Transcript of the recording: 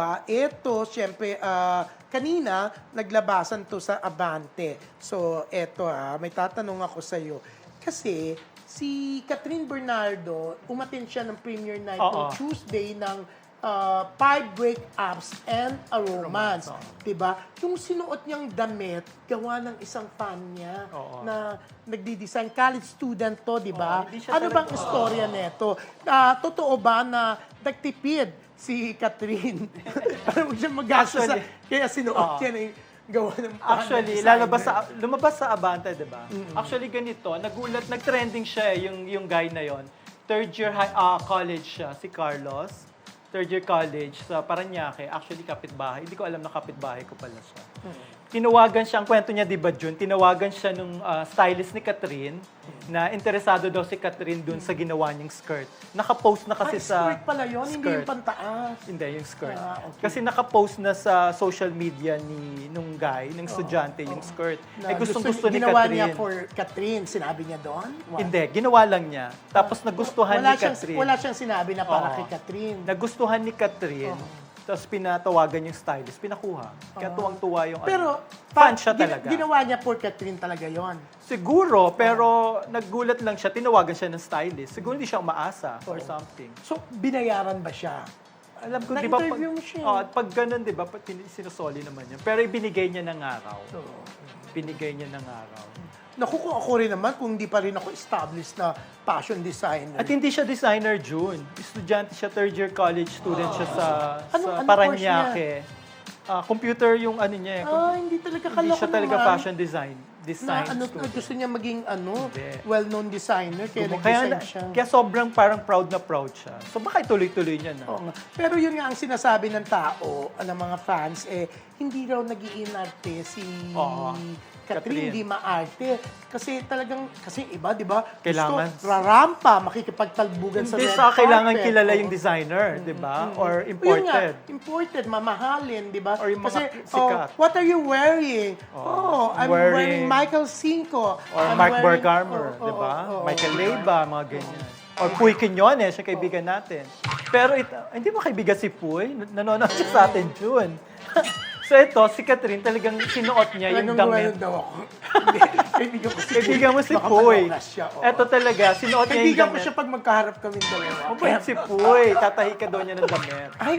Ah, ito, siyempre, ah, kanina, naglabasan to sa Abante. So, eto ha, may tatanong ako sa'yo. Kasi, si Catherine Bernardo, umatin siya ng premiere night Oo. ng Tuesday ng ah, Five Breakups and a Romance. Romance, Diba? Yung sinuot niyang damit, gawa ng isang fan niya Oo. na nagdi-design. College student to, di ba? Oo, hindi siya Ano bang istorya neto? Ah, totoo ba na nagtipid si Catherine? Para mo siya magastos sa... Kaya sinuot niya na yung gawa ng fan Actually, lalabas sa lumabas sa Abante, 'di ba? Actually ganito, nagulat, nag-trending siya eh, yung yung guy na 'yon. Third year high, ah, college siya, si Carlos. Third year college sa Paranaque. Actually kapitbahay. Hindi ko alam na kapitbahay ko pala siya. Tinawagan siya, ang kwento niya, di ba, Jun? Tinawagan siya nung ah, stylist ni Catherine na interesado daw si Catherine dun sa ginawa niyang skirt. Nakapost na kasi Ay, sa... skirt pala yun, hindi yung skirt. pantaas. Hindi, yung skirt. Ah, okay. Kasi nakapost na sa social media ni nung guy, ng estudyante, yung skirt. Na eh gustong gusto, ni ginawa Catherine. niya for Catherine. Sinabi niya doon? Hindi, ginawa lang niya. Tapos nagustuhan wala ni siyang, Catherine. Wala siyang sinabi na para Oo. kay Catherine. Nagustuhan ni Catherine. Tapos pinatawagan yung stylist, pinakuha. Kaya tuwang-tuwa yung Pero, ano. fan siya gina- talaga. Ginawa niya for Catherine talaga yon. Siguro, pero naggulat lang siya, tinawagan siya ng stylist. Siguro hindi siya umaasa or something. So, binayaran ba siya? Alam ko, di ba? Pag, Na-interview mo siya. oh, pag ganun, di ba, pag tin- sinusoli naman yan. Pero ibinigay niya ng araw. Binigay niya ng araw. Naku, kung ako rin naman, kung hindi pa rin ako established na fashion designer. At hindi siya designer, June. Estudyante siya, third year college student siya sa, Ano- sa ano Paranaque. Ah, computer yung ano niya. eh. ah, hindi talaga hindi kala siya ko talaga naman fashion design. Na, Design ano, student. gusto niya maging ano, Hindi. well-known designer, kaya Gumo- nag-design na- siya. kaya sobrang parang proud na proud siya. So baka ituloy-tuloy niya na. Oo nga. Pero yun nga ang sinasabi ng tao, ng mga fans, eh, hindi raw nag si Oo. Catherine, Catherine. hindi maarte. Kasi talagang, kasi iba, di ba? Kailangan- Gusto, rarampa, makikipagtalbugan sa red Hindi sa kailangan carpet. kilala yung designer, di ba? Or Yun nga, imported. imported, mamahalin, di ba? Or yung mga Kasi, sikat. oh, what are you wearing? Oh, I'm wearing, wearing- Michael Cinco. Or I'm Mark wearing- Bergarmer, oh, di oh, ba? oh, oh, Michael oh. Leyva, mga ganyan. Or Puy Quinones, siya kaibigan natin. Pero ito, hindi mo kaibigan si Puy? Nanonood siya sa atin, June. so ito, si Catherine talagang sinuot niya yung damit. gumano daw ako. Hindi, Kaibigan ko si Kaibigan mo si Puy. malokas siya, oo. Ito talaga, sinuot niya yung Kaibigan ko damit. siya pag magkaharap kami dalawa. Mabait si Puy. Tatahi ka daw niya ng damit. Ay,